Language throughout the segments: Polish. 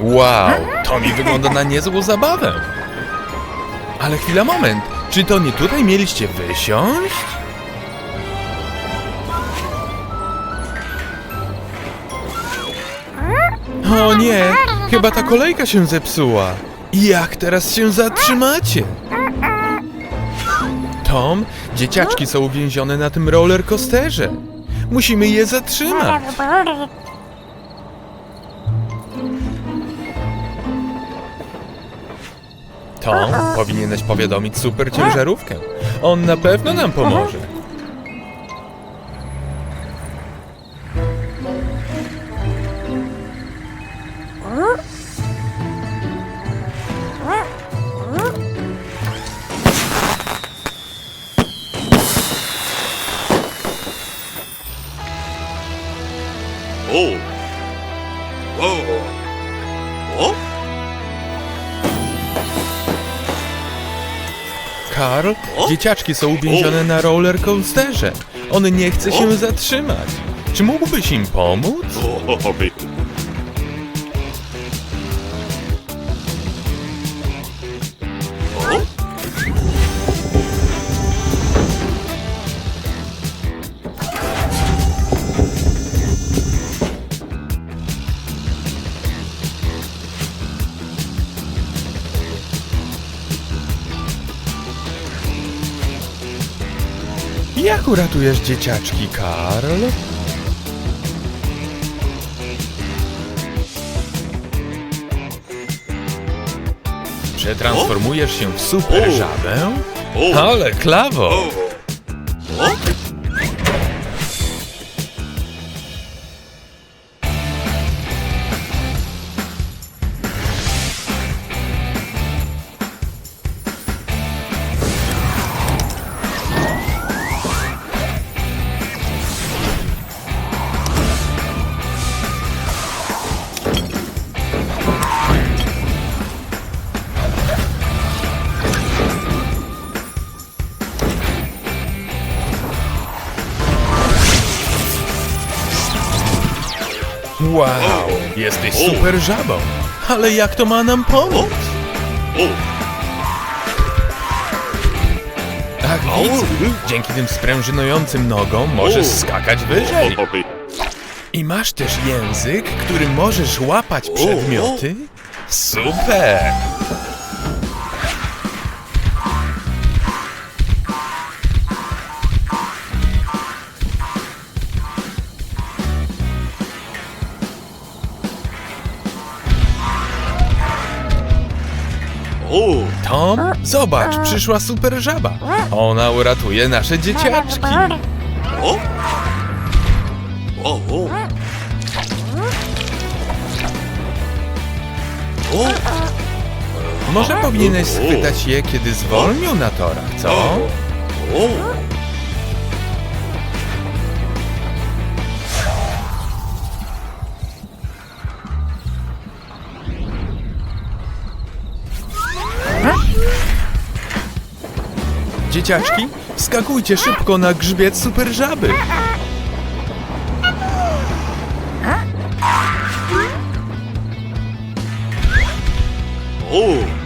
Wow, to mi wygląda na niezłą zabawę. Ale chwila, moment. Czy to nie tutaj mieliście wysiąść? O nie, chyba ta kolejka się zepsuła. Jak teraz się zatrzymacie? Tom, dzieciaczki są uwięzione na tym roller coasterze. Musimy je zatrzymać. Tom, powinieneś powiadomić super ciężarówkę. On na pewno nam pomoże. Dzieciaczki są uwięzione na roller coasterze. On nie chce się zatrzymać. Czy mógłbyś im pomóc? Uratujesz dzieciaczki, Karl? Przetransformujesz się w super żabę? Ale klawo! Wow, jesteś super żabą. Ale jak to ma nam pomóc? Tak widzę. Dzięki tym sprężynującym nogom możesz skakać wyżej. I masz też język, którym możesz łapać przedmioty? Super! Zobacz, przyszła super żaba. Ona uratuje nasze dzieciaczki. O! O! O! O! Może powinieneś spytać je, kiedy zwolnią na torach, co? O! Dzieciaczki, skakujcie szybko na grzbiet super żaby. O!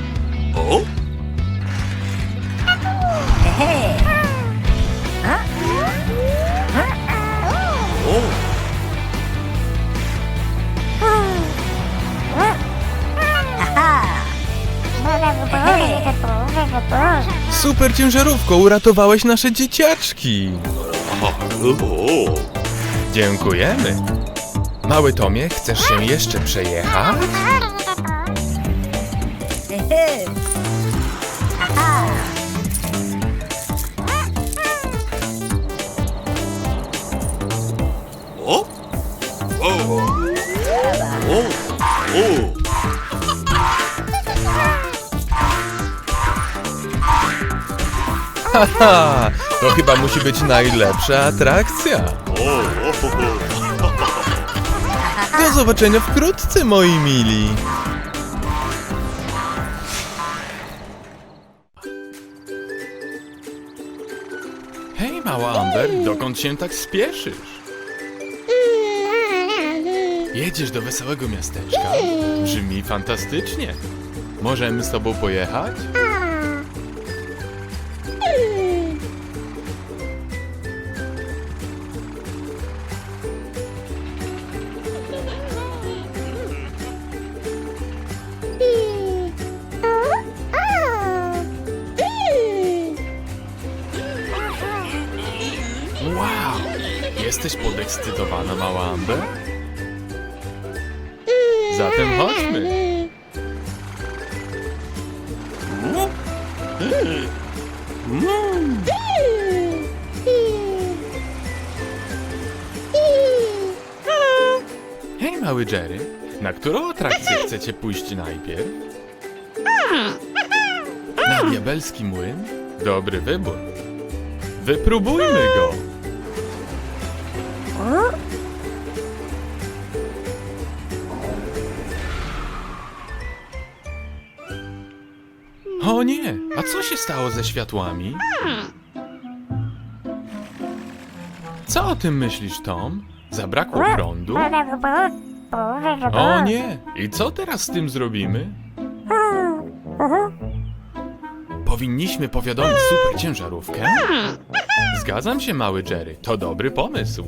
Super ciężarówko, uratowałeś nasze dzieciaczki. Dziękujemy. Mały Tomie, chcesz się jeszcze przejechać? O! O! O! O! Haha, to chyba musi być najlepsza atrakcja. Do zobaczenia wkrótce, moi mili. Hej, mała Amber, dokąd się tak spieszysz? Jedziesz do wesołego miasteczka? Brzmi fantastycznie. Możemy z tobą pojechać? Chcecie pójść najpierw? Na diabelski młyn? Dobry wybór. Wypróbujmy go! O nie! A co się stało ze światłami? Co o tym myślisz, Tom? Zabrakło prądu? O nie! I co teraz z tym zrobimy? Powinniśmy powiadomić super ciężarówkę? Zgadzam się, mały Jerry. To dobry pomysł.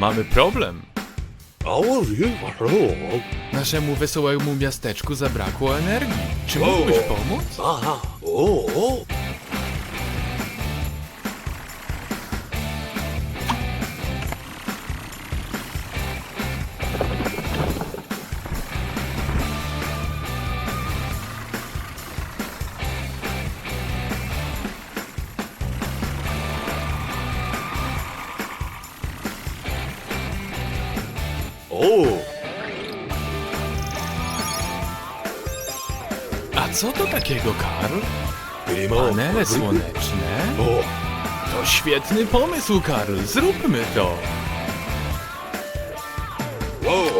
Mamy problem. Naszemu wesołemu miasteczku zabrakło energii. Czy mógłbyś pomóc? aha, o. O, takiego, Karl? Panele słoneczne? O, To świetny pomysł, Karl. Zróbmy to. o.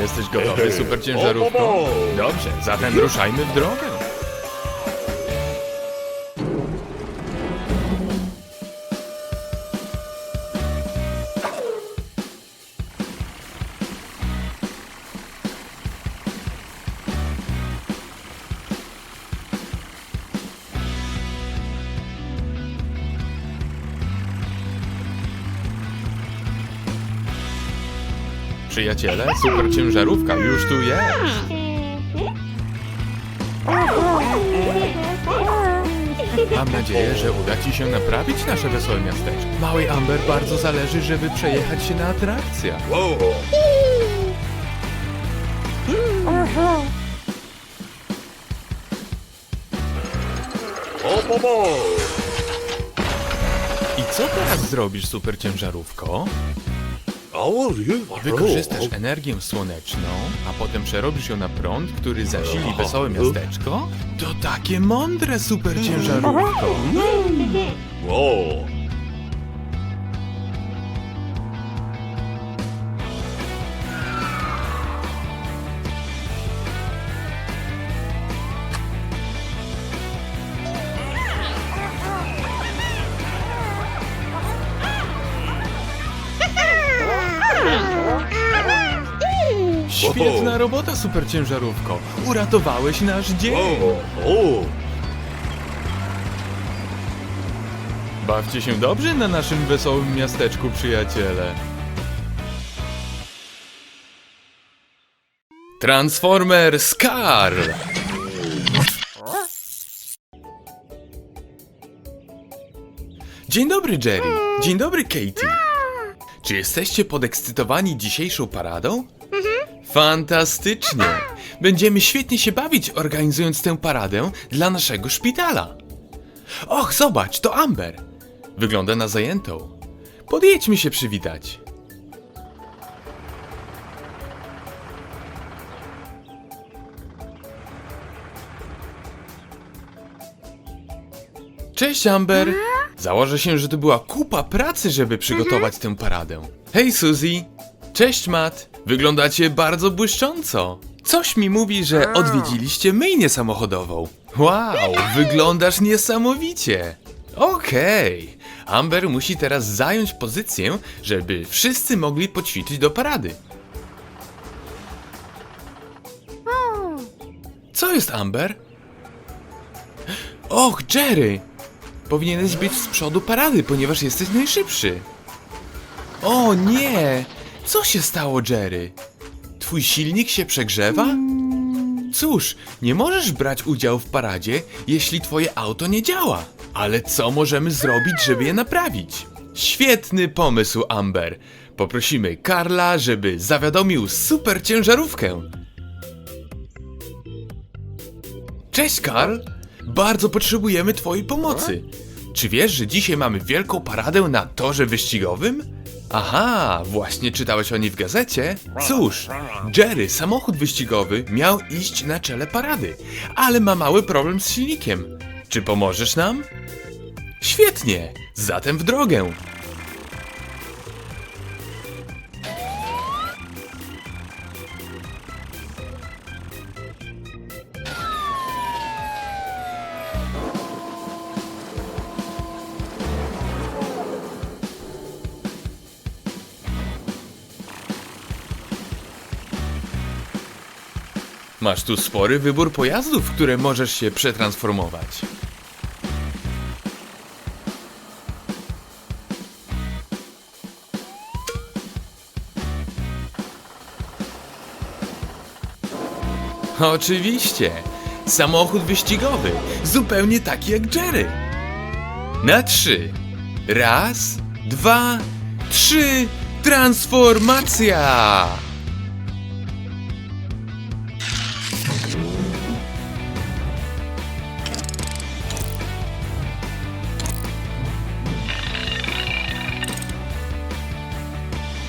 jesteś gotowy, super ciężarówko? Dobrze, zatem ruszajmy w drogę. Przyjaciele, super ciężarówka już tu jest. Mam nadzieję, że uda Ci się naprawić nasze wesołe miasteczko. Małej Amber bardzo zależy, żeby przejechać się na atrakcjach. I co teraz zrobisz, super ciężarówko? Wykorzystasz energię słoneczną, a potem przerobisz ją na prąd, który zasili wesołe miasteczko? To takie mądre, super Świetna robota, super ciężarówko. Uratowałeś nasz dzień. O. Bawcie się dobrze na naszym wesołym miasteczku, przyjaciele. Transformer Scar! Dzień dobry, Jerry. Dzień dobry, Katie. Czy jesteście podekscytowani dzisiejszą paradą? Fantastycznie! Będziemy świetnie się bawić, organizując tę paradę dla naszego szpitala. Och, zobacz, to Amber. Wygląda na zajętą. Podjedźmy się przywitać. Cześć, Amber. Założę się, że to była kupa pracy, żeby przygotować tę paradę. Hej, Suzy. Cześć, Matt. Wyglądacie bardzo błyszcząco. Coś mi mówi, że odwiedziliście myjnię samochodową. Wow, wyglądasz niesamowicie. Okej. Amber musi teraz zająć pozycję, żeby wszyscy mogli poćwiczyć do parady. Co jest, Amber? Och, Jerry! Powinieneś być z przodu parady, ponieważ jesteś najszybszy. O nie! Co się stało, Jerry? Twój silnik się przegrzewa? Cóż, nie możesz brać udziału w paradzie, jeśli twoje auto nie działa. Ale co możemy zrobić, żeby je naprawić? Świetny pomysł, Amber. Poprosimy Karla, żeby zawiadomił super ciężarówkę. Cześć, Karl! Bardzo potrzebujemy Twojej pomocy. Czy wiesz, że dzisiaj mamy wielką paradę na torze wyścigowym? Aha, właśnie czytałeś o niej w gazecie? Cóż, Jerry, samochód wyścigowy, miał iść na czele parady, ale ma mały problem z silnikiem. Czy pomożesz nam? Świetnie, zatem w drogę. Masz tu spory wybór pojazdów, w które możesz się przetransformować. Oczywiście! Samochód wyścigowy, zupełnie taki jak Jerry. Na trzy. Raz, dwa, trzy. Transformacja!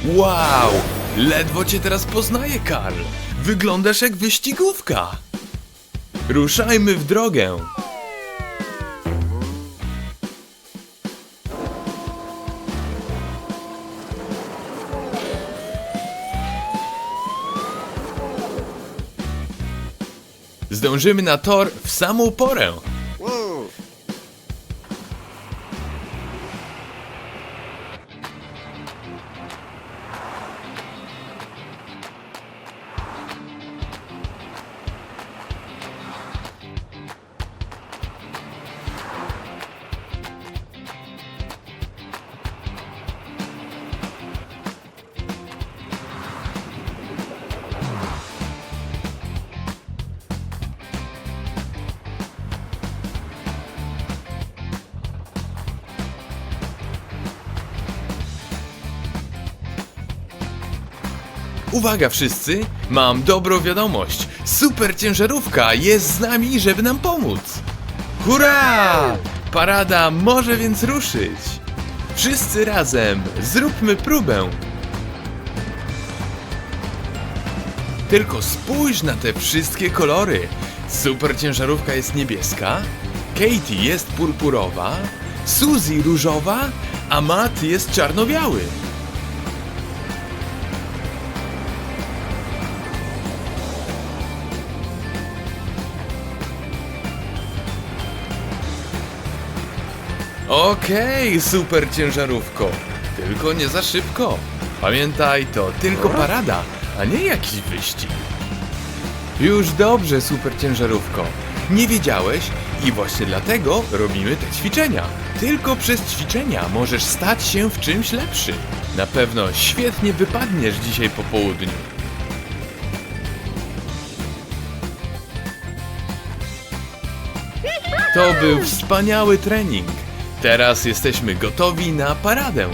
Wow! Ledwo cię teraz poznaję, Karl. Wyglądasz jak wyścigówka. Ruszajmy w drogę. Zdążymy na tor w samą porę. Uwaga wszyscy, mam dobrą wiadomość. Super ciężarówka jest z nami, żeby nam pomóc. Hurra! Parada może więc ruszyć. Wszyscy razem, zróbmy próbę. Tylko spójrz na te wszystkie kolory. Super ciężarówka jest niebieska, Katie jest purpurowa, Suzy różowa, a Matt jest czarno-biały. Okej, super ciężarówko. Tylko nie za szybko. Pamiętaj, to tylko parada, a nie jakiś wyścig. Już dobrze, super ciężarówko. Nie wiedziałeś i właśnie dlatego robimy te ćwiczenia. Tylko przez ćwiczenia możesz stać się w czymś lepszy. Na pewno świetnie wypadniesz dzisiaj po południu. To był wspaniały trening. Teraz jesteśmy gotowi na paradę.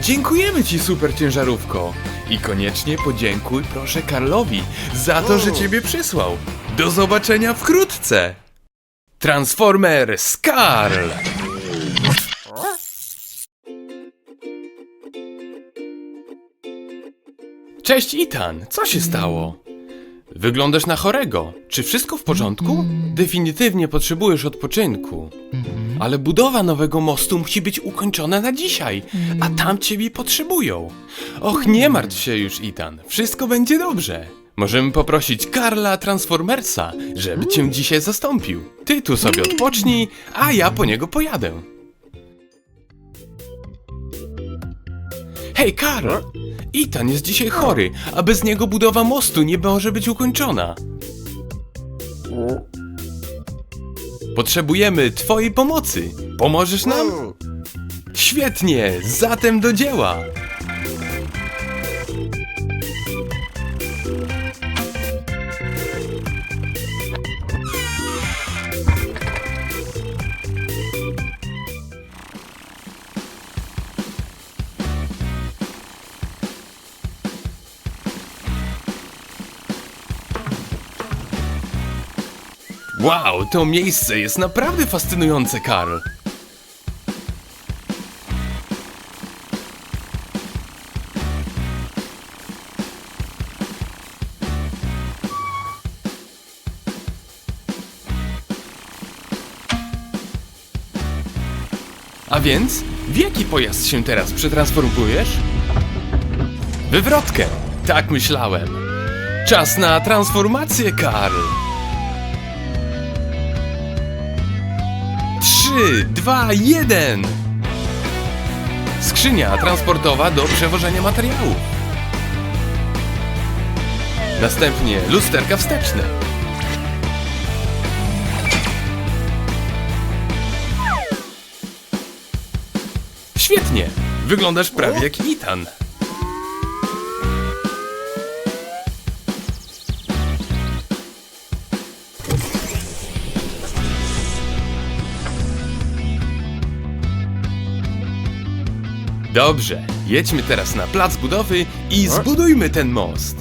Dziękujemy Ci, super ciężarówko. I koniecznie podziękuj proszę Karlowi za to, że Ciebie przysłał. Do zobaczenia wkrótce. Transformer Skarl. Cześć Itan, co się stało? Wyglądasz na chorego. Czy wszystko w porządku? Definitywnie potrzebujesz odpoczynku. Ale budowa nowego mostu musi być ukończona na dzisiaj, a tam ciebie potrzebują. Och, nie martw się już, Itan. Wszystko będzie dobrze. Możemy poprosić Karla Transformersa, żeby cię dzisiaj zastąpił. Ty tu sobie odpocznij, a ja po niego pojadę. Hej, Karl! Itan jest dzisiaj chory, a bez niego budowa mostu nie może być ukończona. Potrzebujemy twojej pomocy. Pomożesz nam? Świetnie, zatem do dzieła. Wow, to miejsce jest naprawdę fascynujące, Karl. A więc, w jaki pojazd się teraz przetransformujesz? Wywrotkę. Tak myślałem. Czas na transformację, Karl. Trzy, dwa, jeden. Skrzynia transportowa do przewożenia materiałów. Następnie lusterka wsteczne. Świetnie! Wyglądasz prawie jak Itan. Dobrze, jedźmy teraz na plac budowy i zbudujmy ten most.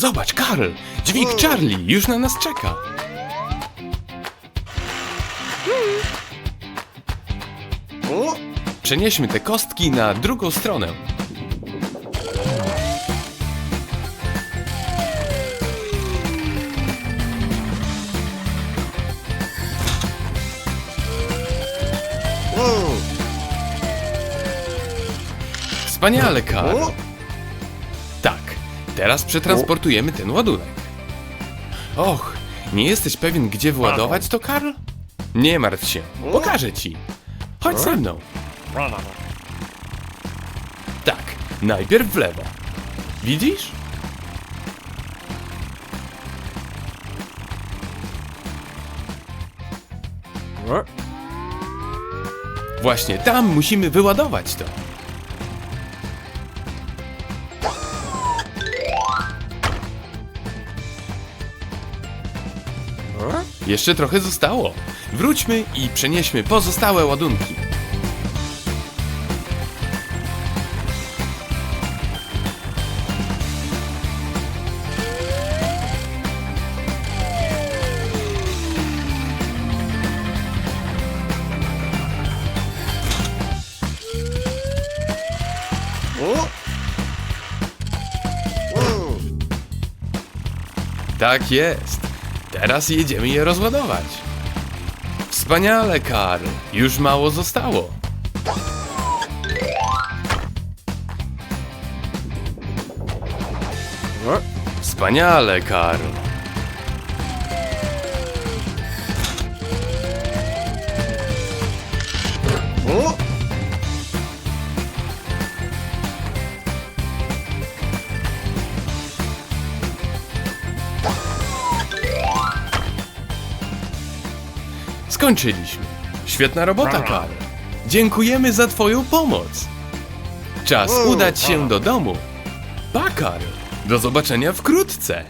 Zobacz, Karl! Dźwig Charlie już na nas czeka. Przenieśmy te kostki na drugą stronę. Wspaniale, Karl! Teraz przetransportujemy ten ładunek. Och, nie jesteś pewien, gdzie wyładować to, Karl? Nie martw się, pokażę ci. Chodź ze mną. Tak, najpierw w lewo. Widzisz? Właśnie tam musimy wyładować to. Jeszcze trochę zostało. Wróćmy i przenieśmy pozostałe ładunki. Tak jest. Teraz jedziemy je rozładować. Wspaniale, Karl. Już mało zostało. Wspaniale, Karl. Skończyliśmy. Świetna robota, Karl. Dziękujemy za Twoją pomoc. Czas udać się do domu. Pa, Karl. Do zobaczenia wkrótce.